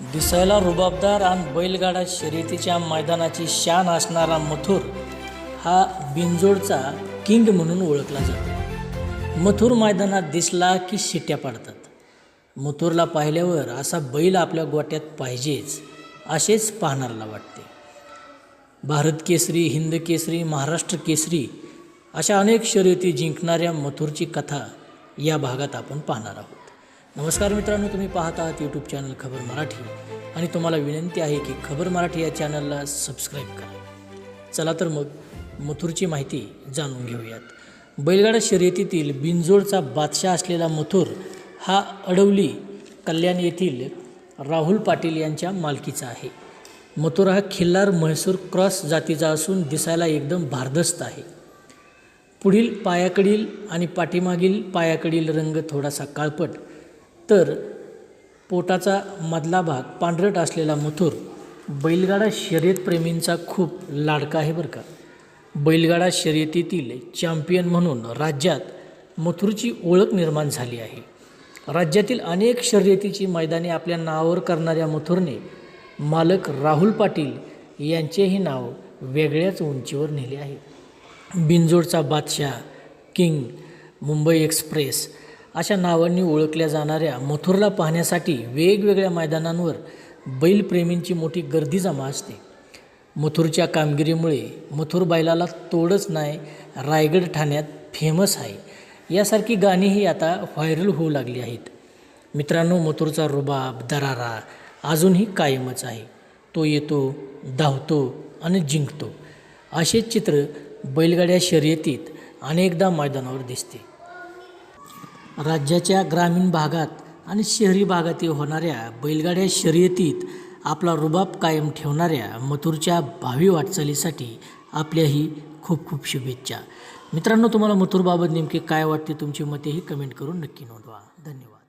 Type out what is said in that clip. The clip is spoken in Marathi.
दिसायला रुबाबदार आणि बैलगाडा शर्यतीच्या मैदानाची शान असणारा मथुर हा बिंजोडचा किंग म्हणून ओळखला जातो. मथुर मैदानात दिसला की शिट्ट्या पाडतात. मथुरला पाहिल्यावर असा बैल आपल्या गोट्यात पाहिजेच असेच पाहणारला वाटते. भारत केसरी हिंद केसरी महाराष्ट्र केसरी अशा अनेक शर्यती जिंकणाऱ्या मथुरची कथा या भागात आपण पाहणार आहोत. नमस्कार मित्रांनो तुम्ही पाहत आहात यूट्यूब चॅनल खबर मराठी. आणि तुम्हाला विनंती आहे की खबर मराठी या चॅनलला सबस्क्राईब करा. चला तर मग मथुरची माहिती जाणून घेऊयात. बैलगाडा शर्यतीतील बिंजोडचा बादशाह असलेला मथुर हा अडवली कल्याण येथील राहुल पाटील यांच्या मालकीचा आहे. मथुर हा खिल्लार म्हैसूर क्रॉस जातीचा असून दिसायला एकदम भारदस्त आहे. पुढील पायाकडील आणि पाठीमागील पायाकडील रंग थोडासा काळपट तर पोटाचा मधला भाग पांढरट असलेला मथुर बैलगाडा शर्यतप्रेमींचा खूप लाडका आहे बरं का. बैलगाडा शर्यतीतील चॅम्पियन म्हणून राज्यात मथुरची ओळख निर्माण झाली आहे. राज्यातील अनेक शर्यतीची मैदाने आपल्या नावावर करणाऱ्या मथुरने मालक राहुल पाटील यांचेही नाव वेगळ्याच उंचीवर नेले आहे. बिंजोडचा बादशाह किंग मुंबई एक्सप्रेस अशा नावांनी ओळखल्या जाणाऱ्या मथुरला पाहण्यासाठी वेगवेगळ्या मैदानांवर बैलप्रेमींची मोठी गर्दी जमा असते. मथुरच्या कामगिरीमुळे मथुर बैलाला तोडच नाही रायगड ठाण्यात फेमस आहे. यासारखी गाणीही आता व्हायरल होऊ लागली आहेत. मित्रांनो मथुरचा रुबाब दरारा अजूनही कायमच आहे. तो येतो धावतो आणि जिंकतो. असे चित्र बैलगाड्या शर्यतीत अनेकदा मैदानावर दिसते. राज्याच्या ग्रामीण भागात आणि शहरी भागातील होणाऱ्या बैलगाड्या शर्यतीत आपला रुबाब कायम ठेवणाऱ्या मथुरच्या भावी वाटचालीसाठी आपल्याही खूप खूप शुभेच्छा. मित्रांनो तुम्हाला मथुरबाबत नेमके काय वाटते तुमची मतेही कमेंट करून नक्की नोंदवा. धन्यवाद.